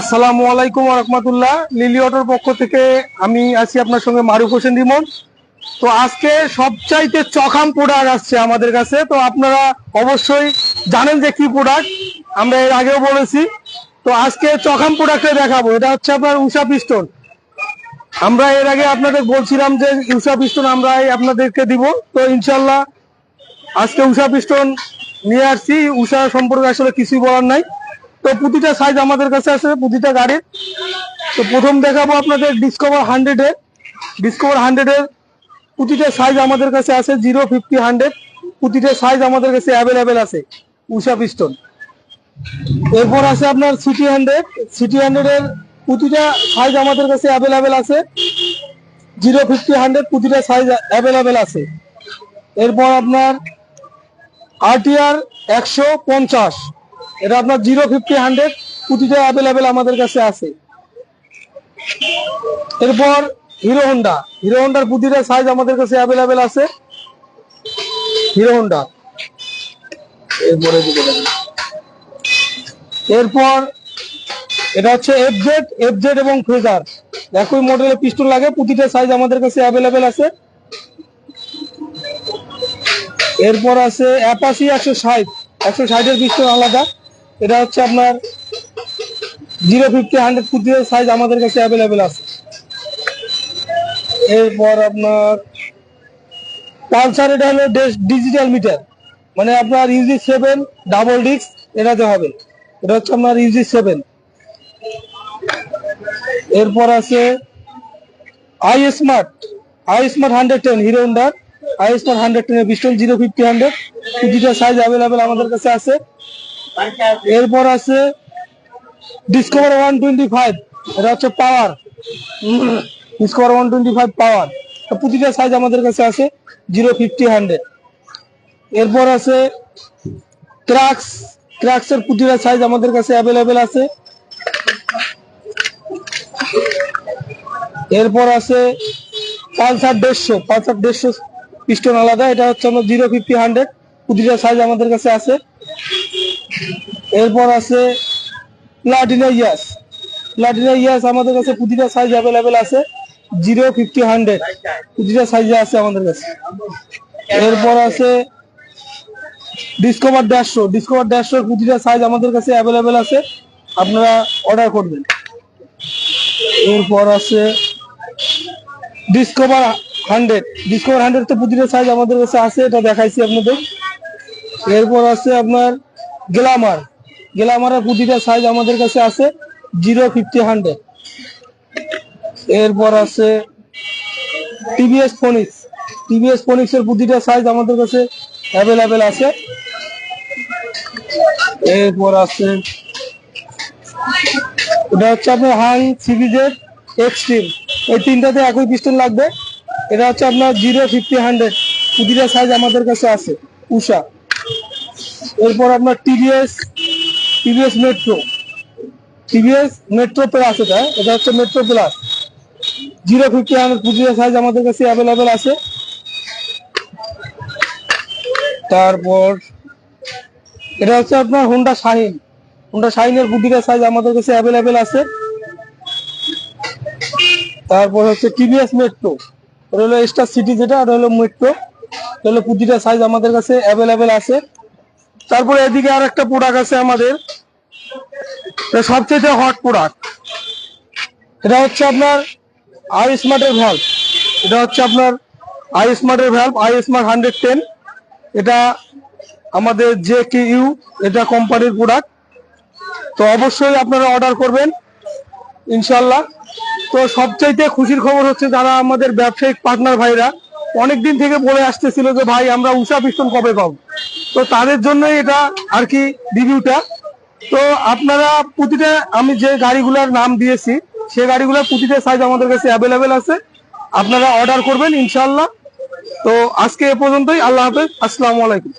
আসসালামু আলাইকুম রহমতুল্লাহ। লিলি অটোর পক্ষ থেকে আমি আছি আপনার সঙ্গে মারুফ হোসেন রিমন। তো আজকে সবচাইতে চখাম প্রোডাক্ট আসছে আমাদের কাছে। তো আপনারা অবশ্যই জানেন যে কি প্রোডাক্ট আমরা এর আগেও বলেছি। তো আজকে চখাম প্রোডাক্টে দেখাবো। এটা হচ্ছে আপনার উষা পিস্টন আমরা এর আগে আপনাদের বলছিলাম যে উষা পিস্টন আমরা আপনাদেরকে দিব। তো ইনশাল্লাহ আজকে উষা পিস্টন নিয়ে আসছি। উষা সম্পর্কে আসলে কিছুই বলার নাই। তো প্রতিটা সাইজ আমাদের কাছে আছে প্রতিটা গাড়ির। তো প্রথম দেখাবো আপনাদের ডিসকভার হান্ড্রেড ডিসকভার হান্ড্রেড এর প্রতিটা সাইজ আমাদের কাছে আছে জিরো ফিফটি হান্ড্রেড প্রতিটা সাইজ আমাদের কাছে অ্যাভেলেবেল আছে, উষা পিস্টন এরপর আছে আপনার সিটি হান্ড্রেড সিটি হান্ড্রেড এর প্রতিটা সাইজ আমাদের কাছে অ্যাভেলেবেল আছে। জিরো ফিফটি হান্ড্রেড প্রতিটা সাইজ অ্যাভেলেবেল আছে। এরপর আপনার আরটিআর একশো পঞ্চাশ। এটা আপনার জিরো ফিফটি হান্ড্রেড প্রতিটা অ্যাভেলেবেল আমাদের কাছে আছে। এরপর হিরো হোন্ডা হিরো হোন্ডার প্রতিটা সাইজ আমাদের কাছে অ্যাভেলেবেল আছে। হিরো হন্ডা এরপরে এরপর এটা হচ্ছে এফ জেড এফ জেড এবং ফ্রেজার একই মডেলের পিস্টল লাগে প্রতিটা সাইজ আমাদের কাছে অ্যাভেলেবেল আছে। এরপর আছে অ্যাপাসি একশো ষাট। একশো ষাটের পিস্টল আলাদা। এটা হচ্ছে আপনার জিরো ফিফটি, হান্ড্রেড প্রতিটা সাইজ আমাদের কাছে অ্যাভেলেবেল আছে। এরপর আপনার পালসার, এটা হলো ডিজিটাল মিটার মানে আপনার ইউজি সেভেন ডাবল ডিস্ক এটাতে হবে। এটা হচ্ছে আপনার ইউজি সেভেন এরপর আছে I smart I smart hundred ten Hero হোন্ডার I smart hundred টেনের পিস্টন জিরো ফিফটি হান্ড্রেড প্রতিটা সাইজ অ্যাভেলেবেল আমাদের কাছে আছে। এরপর আছে ডিসকভার ওয়ান টোয়েন্টি ফাইভ এটা হচ্ছে power Discover one twenty five power প্রতিটা সাইজ আমাদের কাছে আছে জিরো ফিফটি হান্ড্রেড এরপর আছে ক্রাক্স ক্রাক্সের প্রতিটা সাইজ আমাদের কাছে অ্যাভেলেবেল আছে। এরপর আছে পালসার দেড়শো পালসার দেড়শো পিস্টন আলাদা, এটা হচ্ছে আমার জিরো ফিফটি হান্ড্রেড প্রতিটা সাইজ আমাদের কাছে আছে। এরপর আছে প্লাটিনা ইয়াস প্লাটিনা ইয়াস আমাদের কাছে প্রতিটা সাইজ অ্যাভেলেবেল আছে। জিরো ফিফটি হান্ড্রেড প্রতিটা সাইজে আছে আমাদের কাছে। এরপর আছে ডিসকভার দেড়শো ডিসকভার দেড়শোর প্রতিটা সাইজ আমাদের কাছে অ্যাভেলেবেল আছে। আপনারা অর্ডার করবেন। এরপর আছে ডিসকভার হান্ড্রেড ডিসকভার হান্ড্রেড তো প্রতিটা সাইজ আমাদের কাছে আছে, এটা দেখাইছি আপনাদের। এরপর আছে আপনার গ্লামার। গ্লামারের প্রতিটা সাইজ আমাদের কাছে আছে জিরো ফিফটি হান্ড্রেড। এরপর আছে টিভিএস ফোনিক্স। টিভিএস ফোনিক্সের প্রতিটা সাইজ আমাদের কাছে অ্যাভেলেবেল আছে। এরপর আছে এটা হচ্ছে আপনার হাং সিরিজের এক্সট্রিম এই তিনটাতে একই পিস্টন লাগবে। এটা হচ্ছে আপনার জিরো ফিফটি হান্ড্রেড। প্রতিটা সাইজ আমাদের কাছে আছে। উষা। এরপর আপনার TVS TVS Metro TVS Metro plus এটা এটা হচ্ছে Metro plus zero fifty hundred প্রতিটা সাইজ আমাদের কাছে অ্যাভেলেবেল আছে। তারপর এটা হচ্ছে আপনার হোন্ডা শাহিন হোন্ডা শাহিনের প্রতিটা সাইজ আমাদের কাছে অ্যাভেলেবেল আছে। তারপর হচ্ছে টিভিএস মেট্রো এটা হলো স্টার সিটি যেটা, এটা হলো মেট্রো এটা হলো প্রতিটা সাইজ আমাদের কাছে অ্যাভেলেবেল আছে। তারপরে এদিকে আর একটা প্রোডাক্ট আছে আমাদের। সবচেয়ে হট প্রোডাক্ট এটা হচ্ছে আপনার আই স্মার্টের ভ্যালভ এটা হচ্ছে আপনার I স্মার্টের valve I smart hundred ten এটা আমাদের জে কে ইউ এটা কোম্পানির প্রোডাক্ট তো অবশ্যই আপনারা অর্ডার করবেন ইনশাল্লাহ তো সবচাইতে খুশির খবর হচ্ছে যারা আমাদের ব্যবসায়িক পার্টনার ভাইরা অনেক দিন থেকে বলে আসতেছিল যে, ভাই, আমরা উষা পিস্টন কবে পাবো? তো তাদের জন্যই এটা আর কি রিভিউটা তো আপনারা প্রতিটা, আমি যে গাড়িগুলোর নাম দিয়েছি, সে গাড়িগুলোর প্রতিটা সাইজ আমাদের কাছে অ্যাভেলেবেল আছে। আপনারা অর্ডার করবেন ইনশাল্লাহ তো আজকে এ পর্যন্তই, আল্লাহ হাফেজ, আসসালামু আলাইকুম।